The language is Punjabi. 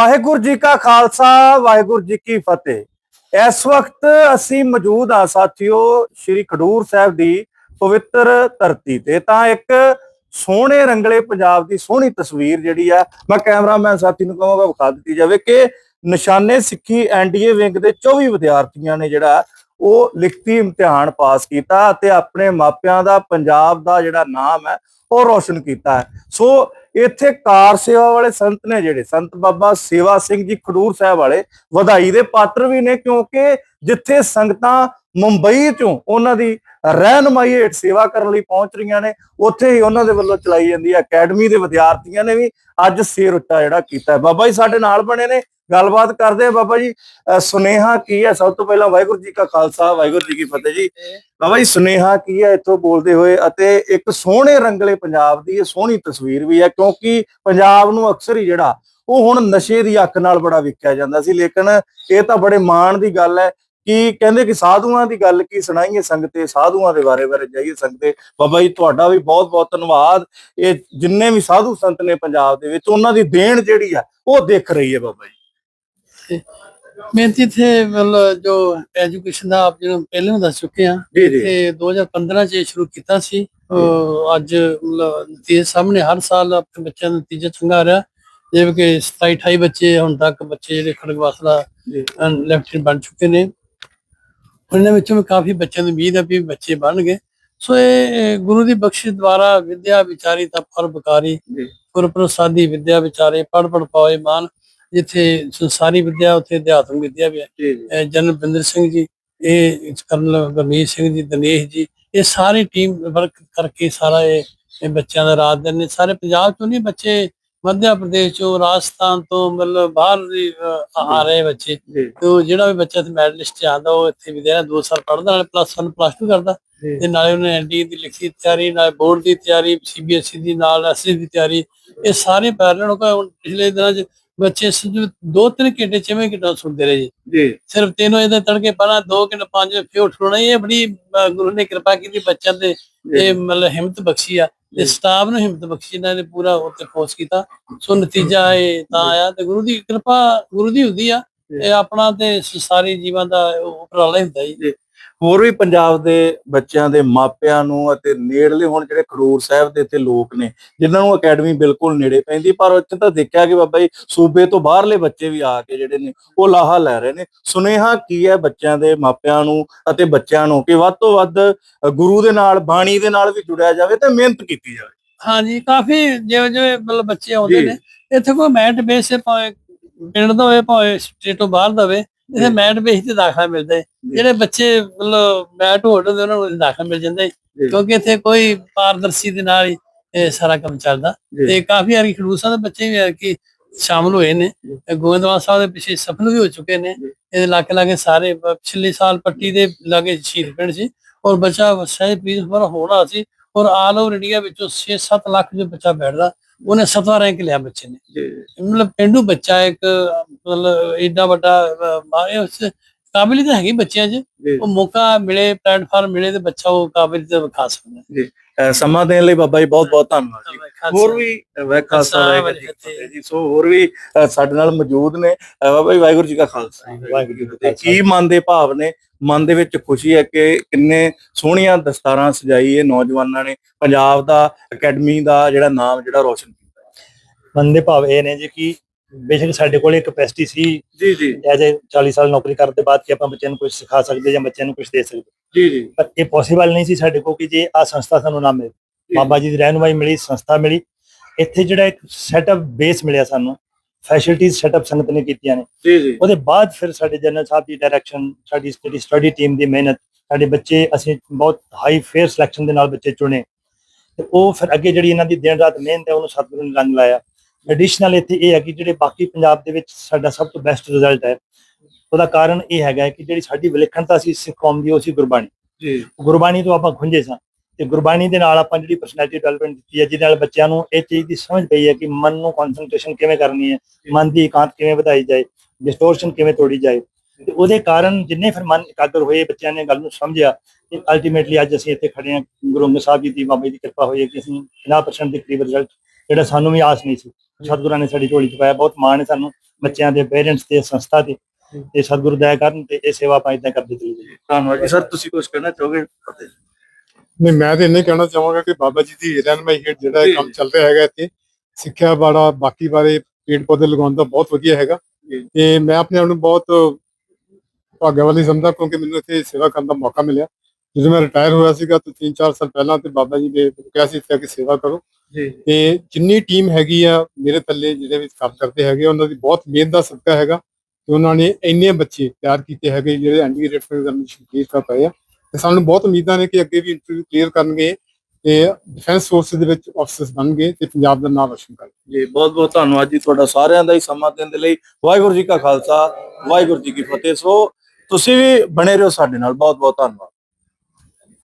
ਵਾਹਿਗੁਰੂ ਜੀ ਕਾ ਖਾਲਸਾ, ਵਾਹਿਗੁਰੂ ਜੀ ਕੀ ਫਤਿਹ। ਇਸ ਵਕਤ ਅਸੀਂ ਮੌਜੂਦ ਆ ਸਾਥੀਓ ਸ੍ਰੀ ਖਡੂਰ ਸਾਹਿਬ ਦੀ ਪਵਿੱਤਰ ਧਰਤੀ ਤੇ। ਤਾਂ ਇੱਕ ਸੋਹਣੇ ਰੰਗਲੇ ਪੰਜਾਬ ਦੀ ਸੋਹਣੀ ਤਸਵੀਰ ਜਿਹੜੀ ਆ, ਮੈਂ ਕੈਮਰਾਮੈਨ ਸਾਥੀ ਨੂੰ ਕਹਾਂਗਾ ਵਿਖਾ ਦਿੱਤੀ ਜਾਵੇ ਕਿ ਨਿਸ਼ਾਨੇ ਸਿੱਖੀ ਐਨਡੀਏ ਵਿੰਗ ਦੇ 24 ਵਿਦਿਆਰਥੀਆਂ ਨੇ ਜਿਹੜਾ ਉਹ ਲਿਖਤੀ ਇਮਤਿਹਾਨ ਪਾਸ ਕੀਤਾ ਅਤੇ ਆਪਣੇ ਮਾਪਿਆਂ ਦਾ ਪੰਜਾਬ ਦਾ ਜਿਹੜਾ ਨਾਮ ਹੈ, ਉਹ ਰੋਸ਼ਨ ਕੀਤਾ ਹੈ। ਸੋ ਇੱਥੇ ਕਾਰ ਸੇਵਾ ਵਾਲੇ ਸੰਤ ਨੇ ਜਿਹੜੇ, ਸੰਤ ਬਾਬਾ ਸੇਵਾ ਸਿੰਘ ਜੀ ਖਡੂਰ ਸਾਹਿਬ ਵਾਲੇ ਵਧਾਈ ਦੇ ਪਾਤਰ ਵੀ ਨੇ, ਕਿਉਂਕਿ ਜਿੱਥੇ ਸੰਗਤਾਂ ਮੁੰਬਈ ਤੋਂ ਉਹਨਾਂ ਦੀ ਰਹਿਨਮਾਈ ਹੇਠ ਸੇਵਾ ਕਰਨ ਲਈ ਪਹੁੰਚ ਰਹੀਆਂ ਨੇ, ਉੱਥੇ ਹੀ ਉਹਨਾਂ ਦੇ ਵੱਲੋਂ ਚਲਾਈ ਜਾਂਦੀ ਹੈ। ਅਕੈਡਮੀ ਦੇ ਵਿਦਿਆਰਥੀਆਂ ਨੇ ਵੀ ਅੱਜ ਸਿਰ ਉੱਚਾ ਜਿਹੜਾ ਕੀਤਾ ਬਾਬਾ ਜੀ ਸਾਡੇ ਨਾਲ ਬਣੇ ਨੇ। ਗੱਲਬਾਤ ਕਰਦੇ ਆ ਬਾਬਾ ਜੀ। ਅਹ ਸੁਨੇਹਾ ਕੀ ਹੈ? ਸਭ ਤੋਂ ਪਹਿਲਾਂ ਵਾਹਿਗੁਰੂ ਜੀ ਕਾ ਖਾਲਸਾ, ਵਾਹਿਗੁਰੂ ਜੀ ਕੀ ਫਤਿਹ ਜੀ। ਬਾਬਾ ਜੀ, ਸੁਨੇਹਾ ਕੀ ਹੈ ਇੱਥੋਂ ਬੋਲਦੇ ਹੋਏ? ਅਤੇ ਇੱਕ ਸੋਹਣੇ ਰੰਗਲੇ ਪੰਜਾਬ ਦੀ ਇਹ ਸੋਹਣੀ ਤਸਵੀਰ ਵੀ ਹੈ, ਕਿਉਂਕਿ ਪੰਜਾਬ ਨੂੰ ਅਕਸਰ ਹੀ ਜਿਹੜਾ ਉਹ ਹੁਣ ਨਸ਼ੇ ਦੀ ਅੱਖ ਨਾਲ ਬੜਾ ਵੇਖਿਆ ਜਾਂਦਾ ਸੀ। ਲੇਕਿਨ ਇਹ ਤਾਂ ਬੜੇ ਮਾਣ ਦੀ ਗੱਲ ਹੈ ਕਿ ਕਹਿੰਦੇ ਕਿ ਸਾਧੂਆਂ ਦੀ ਗੱਲ ਕੀ ਸੁਣਾਈਏ ਸੰਗਤੇ, ਸਾਧੂਆਂ ਦੇ ਬਾਰੇ ਬਾਰੇ ਜਾਈਏ ਸੰਗਤੇ। ਬਾਬਾ ਜੀ, ਤੁਹਾਡਾ ਵੀ ਬਹੁਤ ਬਹੁਤ ਧੰਨਵਾਦ। ਇਹ ਜਿੰਨੇ ਵੀ ਸਾਧੂ ਸੰਤ ਨੇ ਪੰਜਾਬ ਦੇ ਵਿੱਚ, ਉਹਨਾਂ ਦੀ ਦੇਣ ਜਿਹੜੀ ਆ, ਉਹ ਦਿਖ ਰਹੀ ਹੈ ਬਾਬਾ ਜੀ। ਮਿਹਨਤੀ ਥੇ ਮਤਲਬ ਜੋ ਐਜੂਕੇਸ਼ਨ ਦਾ ਆਪ ਜਿਹਨੂੰ ਪਹਿਲਾਂ ਵੀ ਦੱਸ ਚੁੱਕੇ ਆ ਜੀ ਜੀ। ਤੇ 2015 ਚ ਇਹ ਸ਼ੁਰੂ ਕੀਤਾ ਸੀ। ਅਹ ਅੱਜ ਮਤਲਬ ਨਤੀਜੇ ਸਾਹਮਣੇ ਹਰ ਸਾਲ ਆਪਣੇ ਬੱਚਿਆਂ ਦਾ ਨਤੀਜਾ ਚੰਗਾ ਆ ਰਿਹਾ। ਜਿਵੇਂ ਕਿ 27 28 ਬੱਚੇ ਹੁਣ ਤੱਕ ਬੱਚੇ ਜਿਹੜੇ ਖੜਗਵਾਸਲਾ ਜੀ। ਲੈਫਟੀਨੈਂਟ ਬਣ ਚੁੱਕੇ ਨੇ। ਉਹਨਾਂ ਵਿੱਚੋਂ ਵੀ ਕਾਫੀ ਬੱਚਿਆਂ ਦੀ ਉਮੀਦ ਹੈ ਵੀ ਬੱਚੇ ਬਣਨਗੇ। ਸੋ ਇਹ ਇਹ ਗੁਰੂ ਦੀ ਬਖਸ਼ਿਸ਼ ਦੁਆਰਾ ਵਿਦਿਆ ਵਿਚਾਰੀ ਤਾਂ ਪਰਬਕਾਰੀ ਜੀ। ਗੁਰ ਪ੍ਰਸਾਦੀ ਵਿਦਿਆ ਵਿਚਾਰੇ ਪੜ ਪੜ ਪਾਏ ਮਾਨ ਜਿੱਥੇ ਸੰਸਾਰੀ ਵਿਦਿਆ ਉੱਥੇ ਅਧਿਆਤਮਿਕ ਵਿਦਿਆ ਵੀ ਹੈ। ਜਨਰਲ ਬਿੰਦਰ ਸਿੰਘ ਜੀ ਇਹ ਕਰਨਲ ਗੁਰਮੀਤ ਸਿੰਘ ਜੀ ਦਿਨੇਸ਼ ਜੀ ਇਹ ਸਾਰੀ ਟੀਮ ਵਰਕ ਕਰਕੇ ਸਾਰਾ ਇਹ ਇਹ ਬੱਚਿਆਂ ਦਾ ਰਾਤ ਦਿਨ ਸਾਰੇ ਪੰਜਾਬ ਤੋਂ ਨਹੀਂ ਬੱਚੇ ਮੱਧ ਪ੍ਰਦੇਸ਼ ਚੋਂ ਰਾਜਸਥਾਨ ਤੋਂ ਮਤਲਬ ਬਾਹਰ ਦੀ ਆ ਰਹੇ ਬੱਚੇ। ਤੇ ਜਿਹੜਾ ਵੀ ਬੱਚਾ ਤੇ ਮੈਡਲਿਸਟ ਆਉਂਦਾ ਉਹ ਇੱਥੇ ਵੀ ਦੇਣਾ 2 ਸਾਲ ਪੜ੍ਹਦਾ ਨਾਲੇ ਪਲੱਸ 1 ਪਲੱਸ 2 ਕਰਦਾ। ਤੇ ਨਾਲੇ ਉਹਨੇ ਐਨਡੀ ਦੀ ਲਿਖਤੀ ਤਿਆਰੀ ਨਾਲੇ ਬੋਰਡ ਦੀ ਤਿਆਰੀ ਸੀਬੀਐਸਈ ਦੀ ਨਾਲ ਐਸਸੀ ਦੀ ਤਿਆਰੀ। ਇਹ ਸਾਰੇ ਪੈਰਲਲ ਹੋ ਹੁਣ ਪਿਛਲੇ ਦਿਨਾਂ 'ਚ ਬੱਚੇ ਦੋ ਤਿੰਨ ਘੰਟੇ ਛੇਵੇਂ ਘੰਟਾ ਸੁਣਦੇ ਰਹੇ ਜੀ। ਸਿਰਫ ਤਿੰਨ ਵਜੇ ਦੇ ਤੜਕੇ ਪਹਿਲਾਂ 2 ਘੰਟੇ 5 ਵਜੇ ਫਿਰ ਉੱਠਣਾ। ਇਹ ਬੜੀ ਗੁਰੂ ਨੇ ਕਿਰਪਾ ਕੀਤੀ ਬੱਚਿਆਂ ਤੇ ਇਹ ਮਤਲਬ ਹਿੰਮਤ ਬਖਸ਼ੀ ਆ। ਤੇ ਸਟਾਫ ਨੂੰ ਹਿੰਮਤ ਬਖਸ਼ੀ ਇਹਨਾਂ ਨੇ ਪੂਰਾ ਉੱਤੇ ਫੋਰਸ ਕੀਤਾ। ਸੋ ਨਤੀਜਾ ਇਹ ਤਾਂ ਆਇਆ ਤੇ ਗੁਰੂ ਦੀ ਕਿਰਪਾ ਗੁਰੂ ਦੀ ਹੁੰਦੀ ਆ। ਇਹ ਆਪਣਾ ਤੇ ਸਾਰੀ ਜੀਵਨ ਦਾ ਉਪਰਾਲਾ ਹੁੰਦਾ ਜੀ। ਹੋਰ ਵੀ ਪੰਜਾਬ ਦੇ ਬੱਚਿਆਂ ਦੇ ਮਾਪਿਆਂ ਨੂੰ ਅਤੇ ਨੇੜਲੇ ਹੁਣ ਜਿਹੜੇ ਖਡੂਰ ਸਾਹਿਬ ਦੇ ਇੱਥੇ ਲੋਕ ਨੇ ਜਿਨ੍ਹਾਂ ਨੂੰ ਅਕੈਡਮੀ ਬਿਲਕੁਲ ਨੇੜੇ ਪੈਂਦੀ ਪਰ ਉੱਥੇ ਤਾਂ ਦੇਖਿਆ ਕਿ ਬਾਬਾ ਜੀ ਸੂਬੇ ਤੋਂ ਬਾਹਰਲੇ ਬੱਚੇ ਵੀ ਆ ਕੇ ਜਿਹੜੇ ਨੇ ਉਹ ਲਾਹਾ ਲੈ ਰਹੇ ਨੇ ਸੁਨੇਹਾ ਕੀ ਹੈ ਬੱਚਿਆਂ ਦੇ ਮਾਪਿਆਂ ਨੂੰ ਅਤੇ ਬੱਚਿਆਂ ਨੂੰ ਕਿ ਵੱਧ ਤੋਂ ਵੱਧ ਗੁਰੂ ਦੇ ਨਾਲ ਬਾਣੀ ਦੇ ਨਾਲ ਵੀ ਜੁੜਿਆ ਜਾਵੇ ਤੇ ਮਿਹਨਤ ਕੀਤੀ ਜਾਵੇ ਹਾਂਜੀ ਕਾਫੀ ਜਿਵੇਂ ਜਿਵੇਂ ਮਤਲਬ ਬੱਚੇ ਆਉਂਦੇ। ਨੇ ਇੱਥੇ ਕੋਈ ਮੈਟ ਬੇਸ ਤੇ ਪਿੰਡ ਦਾ ਹੋਵੇ ਭਾਵੇਂ ਸਟੇਟੋਂ ਬਾਹਰ ਦਾ ਹੋਵੇ ਇੱਥੇ। ਮੈਟ ਬੇਸ ਤੇ ਦਾਖਲਾ ਮਿਲਦਾ ਹੈ। ਜਿਹੜੇ ਬੱਚੇ ਮਤਲਬ ਮੈਟ ਹੋਲਡਰ ਦੇ ਉਹਨਾਂ ਨੂੰ ਦਾਖਲਾ ਮਿਲ ਜਾਂਦਾ ਹੈ। ਕਿਉਂਕਿ ਇੱਥੇ ਕੋਈ ਪਾਰਦਰਸ਼ੀ ਦੇ ਨਾਲ ਇਹ ਸਾਰਾ ਕੰਮ ਚੱਲਦਾ। ਤੇ ਕਾਫੀ ਵਾਰੀ ਖਡੂਸਾਂ ਦੇ ਬੱਚੇ ਵੀ ਆ ਕਿ ਸ਼ਾਮਲ ਹੋਏ ਨੇ। ਤੇ ਗੋਇੰਦਵਾਲ ਸਾਹਿਬ ਦੇ ਪਿੱਛੇ ਸਫਲ ਵੀ ਹੋ ਚੁੱਕੇ ਨੇ। ਇਹਦੇ ਲਾਗੇ ਲਾਗੇ ਸਾਰੇ ਪਿਛਲੇ ਸਾਲ ਪੱਟੀ ਦੇ ਲਾਗੇ ਸ਼ਹੀਦ ਪਿੰਡ ਸੀ ਔਰ ਬੱਚਾ ਸਹਿਜ ਪੀਸ ਪਰ ਹੋਣਾ ਸੀ ਔਰ ਆਲ ਓਵਰ ਇੰਡੀਆ ਵਿੱਚੋਂ 6-7 ਲੱਖ ਜੋ ਬੱਚਾ ਬੈਠਦਾ ਉਹਨੇ 7ਵਾਂ ਰੈਂਕ ਲਿਆ ਬੱਚੇ ਨੇ। ਮਤਲਬ ਪਿੰਡੂ ਬੱਚਾ ਇੱਕ ਮਤਲਬ ਏਡਾ ਵੱਡਾ ਅਹ, ਮਾਰੇ ਉਸ ਕਾਬਲੀਅਤ ਹੈਗੀ ਬੱਚਿਆਂ 'ਚ। ਜੀ। ਉਹ ਮੌਕਾ ਮਿਲੇ ਪਲੇਟਫਾਰਮ ਮਿਲੇ ਤੇ ਬੱਚਾ ਉਹ ਕਾਬਲੀਅਤ ਵਿਖਾ ਸਕਦਾ ਅ, ਸਮਾਂ ਦੇਣ ਲਈ ਬਾਬਾ ਜੀ ਬਹੁਤ ਬਹੁਤ ਧੰਨਵਾਦ। ਜੀ। ਹੋਰ ਵੀ ਵੈ ਖਾਲਸਾ ਖਾਲਸਾ, ਵਾਹਿਗੁਰੂ ਜੀ ਕੀ ਫਤਿਹ। ਜੀ। ਸੋ ਹੋਰ ਵੀ ਅ, ਸਾਡੇ ਨਾਲ ਮੌਜੂਦ ਨੇ ਅ, ਬਾਬਾ ਜੀ ਵਾਹਿਗੁਰੂ ਜੀ ਕਾ ਖਾਲਸਾ ਵਾਹਿਗੁਰੂ ਜੀ ਕੀ ਫਤਿਹ। ਕੀ ਮਨ ਦੇ ਭਾਵ ਨੇ? ਮਨ ਦੇ ਵਿੱਚ ਖੁਸ਼ੀ ਹੈ ਕਿ ਕਿੰਨੇ ਸੋਹਣੀਆਂ ਦਸਤਾਰਾਂ ਸਜਾਈ ਇਹ ਨੌਜਵਾਨਾਂ ਨੇ। ਪੰਜਾਬ ਦਾ ਅਕੈਡਮੀ ਦਾ ਜਿਹੜਾ ਨਾਮ ਜਿਹੜਾ ਰੋਸ਼ਨ ਕੀਤਾ। ਮਨ ਦੇ ਭਾਵ ਇਹ ਨੇ ਜੀ ਕਿ ਬੇਸ਼ੱਕ ਸਾਡੇ ਕੋਲ ਕੈਪੈਸਿਟੀ ਸੀ ਜੀ ਜੀ। ਐਜ 40 ਸਾਲ ਨੌਕਰੀ ਕਰਨ ਦੇ ਬਾਅਦ ਕਿ ਆਪਾਂ ਬੱਚਿਆਂ ਨੂੰ ਕੁਝ ਸਿਖਾ ਸਕਦੇ ਜਾਂ ਬੱਚਿਆਂ ਨੂੰ ਕੁਝ ਦੇ ਸਕਦੇ। ਜੀ ਜੀ। ਪਰ ਇਹ ਪੋਸੀਬਲ ਨਹੀਂ ਸੀ ਸਾਡੇ ਕੋਲ ਕਿ ਜੇ ਆ ਸੰਸਥਾ ਸਾਨੂੰ ਨਾ ਮਿਲੇ। ਬਾਬਾ ਜੀ ਦੀ ਰਹਿਨੁਮਾਈ ਮਿਲੀ ਸੰਸਥਾ ਮਿਲੀ। ਇੱਥੇ ਜਿਹੜਾ ਇੱਕ ਸੈਟਅਪ ਬੇਸ ਮਿਲਿਆ ਸਾਨੂੰ ਫੈਸਿਲਿਟੀਜ਼ ਸੈਟਅਪ ਸੰਗਤ ਨੇ ਕੀਤੀਆਂ ਨੇ। ਜੀ ਜੀ। ਉਹਦੇ ਬਾਅਦ ਫਿਰ ਸਾਡੇ ਜਨਰਲ ਸਾਹਿਬ ਦੀ ਡਾਇਰੈਕਸ਼ਨ ਸਾਡੀ ਜਿਹੜੀ ਸਟੱਡੀ ਟੀਮ ਦੀ ਮਿਹਨਤ ਸਾਡੇ ਬੱਚੇ ਅਸੀਂ ਬਹੁਤ ਹਾਈ ਫੇਅਰ ਸਿਲੈਕਸ਼ਨ ਦੇ ਨਾਲ ਬੱਚੇ ਚੁਣੇ। ਤੇ ਉਹ ਫਿਰ ਅੱਗੇ ਜਿਹੜੀ ਇਹਨਾਂ ਦੀ ਦਿਨ ਰਾਤ ਮਿਹਨਤ ਹੈ ਉਹਨੂੰ ਸਤਿਗੁਰੂ ਨੇ ਰੰਗ ਲਾਇਆ। ਐਡੀਸ਼ਨਲ ਇੱਥੇ ਇਹ ਹੈ ਕਿ ਜਿਹੜੇ ਬਾਕੀ ਪੰਜਾਬ ਦੇ ਵਿੱਚ ਸਾਡਾ ਸਭ ਤੋਂ ਬੈਸਟ ਰਿਜ਼ਲਟ ਹੈ ਉਹਦਾ ਕਾਰਨ ਇਹ ਹੈਗਾ ਕਿ ਜਿਹੜੀ ਸਾਡੀ ਵਿਲੱਖਣਤਾ ਸੀ ਸਿੱਖ ਕੌਮ ਦੀ ਉਹ ਸੀ ਗੁਰਬਾਣੀ। ਜੀ। ਗੁਰਬਾਣੀ ਤੋਂ ਆਪਾਂ ਖੁੰਝੇ ਸਾਂ ਤੇ ਗੁਰਬਾਣੀ ਦੇ ਨਾਲ ਆਪਾਂ ਜਿਹੜੀ ਪਰਸਨੈਲਿਟੀ ਡਿਵੈਲਪਮੈਂਟ ਦਿੱਤੀ ਹੈ ਜਿਹਦੇ ਨਾਲ ਬੱਚਿਆਂ ਨੂੰ ਇਹ ਚੀਜ਼ ਦੀ ਸਮਝ ਪਈ ਹੈ ਕਿ ਮਨ ਨੂੰ ਕਨਸੈਂਟਰੇਸ਼ਨ ਕਿਵੇਂ ਕਰਨੀ ਹੈ ਮਨ ਦੀ ਇਕਾਂਤ ਕਿਵੇਂ ਵਧਾਈ ਜਾਏ ਡਿਸਟੋਰਸ਼ਨ ਕਿਵੇਂ ਤੋੜੀ ਜਾਏ। ਤੇ ਉਹਦੇ ਕਾਰਨ ਜਿੰਨੇ ਫਿਰ ਮਨ ਇਕਾਗਰ ਹੋਏ ਬੱਚਿਆਂ ਨੇ ਗੱਲ ਨੂੰ ਸਮਝਿਆ ਤੇ ਅਲਟੀਮੇਟਲੀ ਅੱਜ ਅਸੀਂ ਇੱਥੇ ਖੜੇ ਹਾਂ। ਗੁਰੂ ਅੰਗਦ ਸਾਹਿਬ ਜੀ ਦੀ ਬਾਬਾ ਦੀ ਕਿਰਪਾ ਹੋਈ ਹੈ ਕਿ ਅਸੀਂ 50% ਦੇ ਕਰੀਬ ਰਿਜ਼ਲਟ ਜਿਹੜਾ ਸਾਨੂੰ ਵੀ ਆਸ ਨਹੀਂ ਸੀ। ਸਤਿਗੁਰਾਂ ਨੇ ਸਾਡੀ ਝੋਲੀ ਚ ਪਾਇਆ ਬਹੁਤ ਮਾਣ ਹੈ ਸਾਨੂੰ ਬੱਚਿਆਂ ਦੇ ਪੇਰੈਂਟਸ ਤੇ ਸੰਸਥਾ ਤੇ ਤੇ ਸਤਿਗੁਰੂ ਦਇਆ ਕਰਨ ਤੇ ਇਹ ਸੇਵਾ ਆਪਾਂ ਇਦਾਂ ਕਰਦੇ ਚਲੀ ਜਾਈਏ ਧੰਨਵਾਦ ਜੀ। ਸਰ ਤੁਸੀਂ ਕੁਝ ਕਹਿਣਾ ਚਾਹੋਗੇ? ਨਹੀਂ ਮੈਂ ਤਾਂ ਇੰਨੇ ਕਹਿਣਾ ਚਾਹਾਂਗਾ ਕਿ ਬਾਬਾ ਜੀ ਦੀ ਰਹਿਨਮਾਈ ਹੇਠ ਜਿਹੜਾ ਕੰਮ ਚੱਲ ਰਿਹਾ ਹੈਗਾ ਇੱਥੇ ਸਿੱਖਿਆ ਬਾੜਾ ਬਾਕੀ ਬਾਰੇ ਪੇੜ ਪੌਦੇ ਲਗਾਉਣ ਦਾ ਬਹੁਤ ਵਧੀਆ ਹੈਗਾ। ਤੇ ਮੈਂ ਆਪਣੇ ਆਪ ਨੂੰ ਬਹੁਤ ਭਾਗਿਆ ਵਾਲੀ ਸਮਝਦਾ ਕਿਉਂਕਿ ਮੈਨੂੰ ਇੱਥੇ ਸੇਵਾ ਕਰਨ ਦਾ ਮੌਕਾ ਮਿਲਿਆ। ਜਦੋਂ ਮੈਂ ਰਿਟਾਇਰ ਹੋਇਆ ਸੀਗਾ ਤਾਂ 3-4 ਸਾਲ ਪਹਿਲਾਂ ਤੇ ਬਾਬਾ ਜੀ ਨੇ ਕਿਹਾ ਸੀ ਇੱਥੇ ਆ ਕੇ ਸੇਵਾ ਕਰੋ। ਜੀ। ਤੇ ਜਿੰਨੀ ਟੀਮ ਹੈਗੀ ਆ ਮੇਰੇ ਥੱਲੇ ਜਿਹੜੇ ਵਿੱਚ ਕੰਮ ਕਰਦੇ ਹੈਗੇ ਉਹਨਾਂ ਦੀ ਬਹੁਤ ਮਿਹਨਤ ਦਾ ਸਦਕਾ ਹੈਗਾ ਤੇ ਉਹਨਾਂ ਨੇ ਇੰਨੇ ਬੱਚੇ ਤਿਆਰ ਕੀਤੇ ਹੈਗੇ ਜਿਹੜੇ ਐਨਡੀ ਰੇਟਰ ਐਗਜ਼ਾਮੀਨੇਸ਼ਨ ਕਲੀਅਰ ਕਰ ਪਏ ਆ। ਤੇ ਸਾਨੂੰ ਬਹੁਤ ਉਮੀਦਾਂ ਨੇ ਕਿ ਅੱਗੇ ਵੀ ਇੰਟਰਵਿਊ ਕਲੀਅਰ ਕਰਨਗੇ ਤੇ ਡਿਫੈਂਸ ਫੋਰਸ ਦੇ ਵਿੱਚ ਆਫਿਸਰਸ ਬਣਨਗੇ ਤੇ ਪੰਜਾਬ ਦਾ ਨਾਮ ਰੋਸ਼ਨ ਕਰਨਗੇ। ਜੀ ਬਹੁਤ ਬਹੁਤ ਧੰਨਵਾਦ ਜੀ ਤੁਹਾਡਾ ਸਾਰਿਆਂ ਦਾ ਹੀ ਸਮਾਂ ਦੇਣ ਦੇ ਲਈ। ਵਾਹਿਗੁਰੂ ਜੀ ਕਾ ਖਾਲਸਾ ਵਾਹਿਗੁਰੂ ਜੀ ਕੀ ਫਤਿਹ। ਸੋ ਤੁਸੀਂ ਵੀ ਬਣੇ ਰਹੋ ਸਾਡੇ ਨਾਲ। ਬਹੁਤ ਬਹੁਤ ਧੰਨਵਾਦ।